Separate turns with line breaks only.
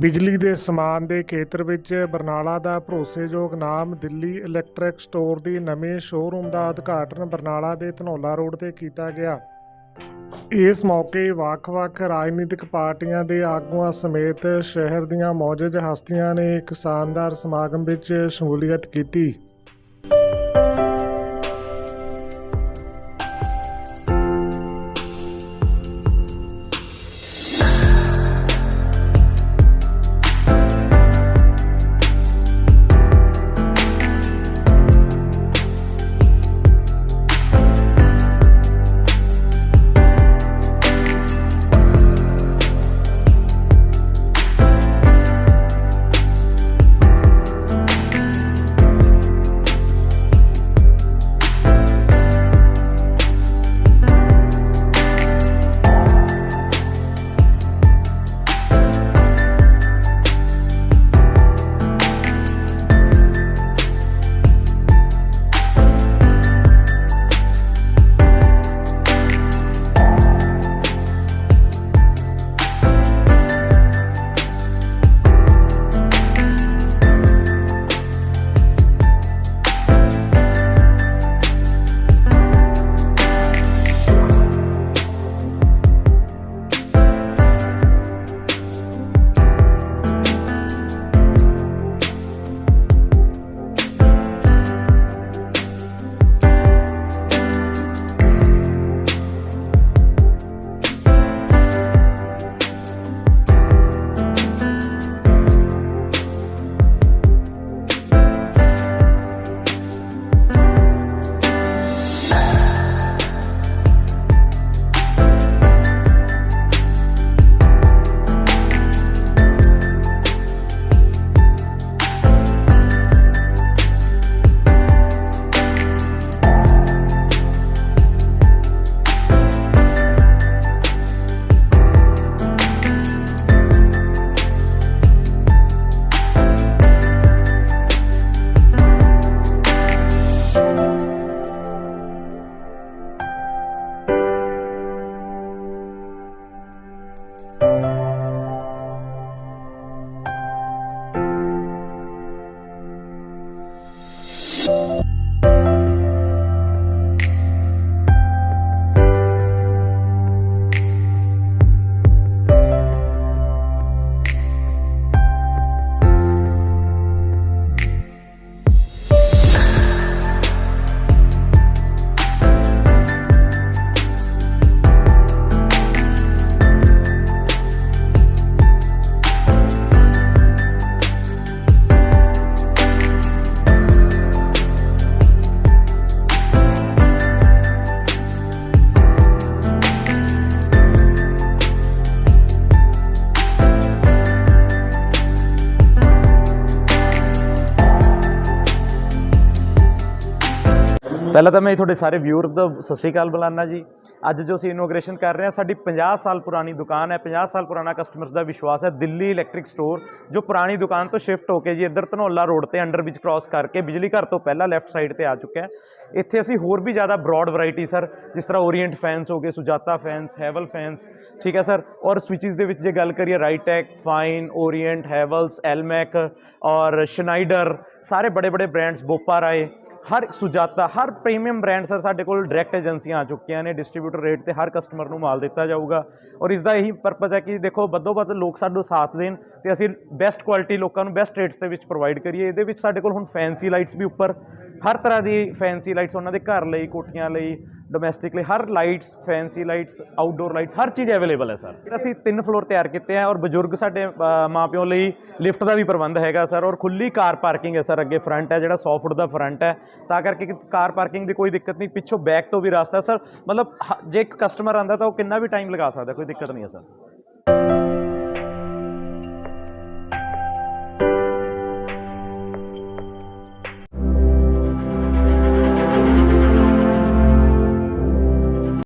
ਬਿਜਲੀ ਦੇ ਸਮਾਨ ਦੇ ਖੇਤਰ ਵਿੱਚ ਬਰਨਾਲਾ ਦਾ ਭਰੋਸੇਯੋਗ ਨਾਮ ਦਿੱਲੀ ਇਲੈਕਟ੍ਰਿਕ ਸਟੋਰ ਦੀ ਨਵੇਂ ਸ਼ੋਰੂਮ ਦਾ ਉਦਘਾਟਨ ਬਰਨਾਲਾ ਦੇ ਧਨੌਲਾ ਰੋਡ ਤੇ ਕੀਤਾ ਗਿਆ। ਇਸ ਮੌਕੇ ਵੱਖ-ਵੱਖ ਰਾਜਨੀਤਿਕ ਪਾਰਟੀਆਂ ਦੇ ਆਗੂਆਂ ਸਮੇਤ ਸ਼ਹਿਰ ਦੀਆਂ ਮੌਜੂਦ ਹਸਤੀਆਂ ਨੇ ਇੱਕ ਸ਼ਾਨਦਾਰ ਸਮਾਗਮ ਵਿੱਚ ਸ਼ਮੂਲੀਅਤ ਕੀਤੀ।
ਪਹਿਲਾਂ ਤਾਂ ਮੈਂ ਤੁਹਾਡੇ ਸਾਰੇ ਵਿਊਅਰ ਦਾ ਸਤਿ ਸ਼੍ਰੀ ਅਕਾਲ ਬੁਲਾਨਾ ਜੀ। ਅੱਜ ਜੋ ਅਸੀਂ ਇਨੋਗ੍ਰੇਸ਼ਨ ਕਰ ਰਹੇ ਹਾਂ, ਸਾਡੀ 50 ਸਾਲ ਪੁਰਾਣੀ ਦੁਕਾਨ ਹੈ 50 ਸਾਲ ਪੁਰਾਣਾ ਕਸਟਮਰਸ ਦਾ ਵਿਸ਼ਵਾਸ ਹੈ ਦਿੱਲੀ ਇਲੈਕਟ੍ਰਿਕ ਸਟੋਰ ਜੋ ਪੁਰਾਣੀ ਦੁਕਾਨ ਤੋਂ ਸ਼ਿਫਟ ਹੋ ਕੇ ਜੀ ਇੱਧਰ ਧਨੌਲਾ ਰੋਡ ਤੇ ਅੰਡਰ ਵਿੱਚ ਕ੍ਰਾਸ ਕਰਕੇ ਬਿਜਲੀ ਘਰ ਤੋਂ ਪਹਿਲਾਂ ਲੈਫਟ ਸਾਈਡ ਤੇ ਆ ਚੁੱਕਿਆ ਹੈ। ਇੱਥੇ ਅਸੀਂ ਹੋਰ ਵੀ ਜ਼ਿਆਦਾ ਬ੍ਰੌਡ ਵੈਰਾਈਟੀ ਸਰ ਜਿਸ ਤਰ੍ਹਾਂ ਓਰੀਐਂਟ ਫੈਨਸ ਹੋ ਗਏ, ਸੁਜਾਤਾ ਫੈਨਸ ਹੈਵਲ ਫੈਨਸ ਠੀਕ ਹੈ ਸਰ ਔਰ ਸਵਿਚਸ ਦੇ ਵਿੱਚ ਜੇ ਗੱਲ ਕਰੀਏ ਰਾਈਟੈਕ ਫਾਈਨ ਓਰੀਐਂਟ ਹੈਵਲਸ ਐਲਮੈਕ ਔਰ ਸ਼ਨਾਈਡਰ ਸਾਰੇ ਬੜੇ ਬੜੇ ਬ੍ਰਾਂਡਸ ਬੋਪਾ ਰਾਏ ਹਰ ਸੁਜਾਤਾ, ਹਰ ਪ੍ਰੀਮੀਅਮ ਬ੍ਰਾਂਡ ਸਰ ਸਾਡੇ ਕੋਲ ਡਾਇਰੈਕਟ ਏਜੰਸੀਆਂ ਆ ਚੁੱਕੀਆਂ ਨੇ ਡਿਸਟ੍ਰੀਬਿਊਟਰ ਰੇਟ ਤੇ ਹਰ ਕਸਟਮਰ ਨੂੰ ਮਾਲ ਦਿੱਤਾ ਜਾਊਗਾ। ਔਰ ਇਸ ਦਾ ਇਹੀ ਪਰਪਸ ਹੈ ਕਿ ਦੇਖੋ ਵੱਧੋ ਵੱਧ ਲੋਕ ਸਾਡਾ ਸਾਥ ਦੇਣ ਤੇ ਅਸੀਂ ਬੈਸਟ ਕੁਆਲਿਟੀ ਲੋਕਾਂ ਨੂੰ ਬੈਸਟ ਰੇਟਸ ਦੇ ਵਿੱਚ ਪ੍ਰੋਵਾਈਡ ਕਰੀਏ। ਇਹਦੇ ਵਿੱਚ ਸਾਡੇ ਕੋਲ ਹੁਣ ਫੈਂਸੀ ਲਾਈਟਸ ਵੀ ਉੱਪਰ, ਹਰ ਤਰ੍ਹਾਂ ਦੀ ਫੈਂਸੀ ਲਾਈਟਸ ਉਹਨਾਂ ਦੇ ਘਰ ਲਈ, ਕੋਠੀਆਂ ਲਈ ਡੋਮੈਸਟਿਕ ਲਈ ਹਰ lights fancy lights outdoor lights ਹਰ ਚੀਜ਼ ਅਵੇਲੇਬਲ ਹੈ ਸਰ ਅਸੀਂ ਤਿੰਨ ਫਲੋਰ ਤਿਆਰ ਕੀਤੇ ਆ ਔਰ ਬਜ਼ੁਰਗ ਸਾਡੇ ਅ, ਮਾਪਿਓ ਲਈ ਲਿਫਟ ਦਾ ਵੀ ਪ੍ਰਬੰਧ ਹੈਗਾ ਸਰ ਔਰ ਖੁੱਲੀ ਕਾਰ ਪਾਰਕਿੰਗ ਹੈ ਸਰ ਅੱਗੇ ਫਰੰਟ ਹੈ ਜਿਹੜਾ 100 ਫੁੱਟ ਦਾ ਫਰੰਟ ਹੈ। ਤਾਂ ਕਰਕੇ ਕਾਰ ਪਾਰਕਿੰਗ ਦੀ ਕੋਈ ਦਿੱਕਤ ਨਹੀਂ ਪਿੱਛੋਂ ਬੈਕ ਤੋਂ ਵੀ ਰਸਤਾ ਸਰ ਮਤਲਬ ਹ- ਜੇ ਕਸਟਮਰ ਆਂਦਾ ਤਾਂ ਉਹ ਕਿੰਨਾ ਵੀ ਟਾਈਮ ਲਗਾ ਸਕਦਾ ਕੋਈ ਦਿੱਕਤ ਨਹੀਂ ਹੈ ਸਰ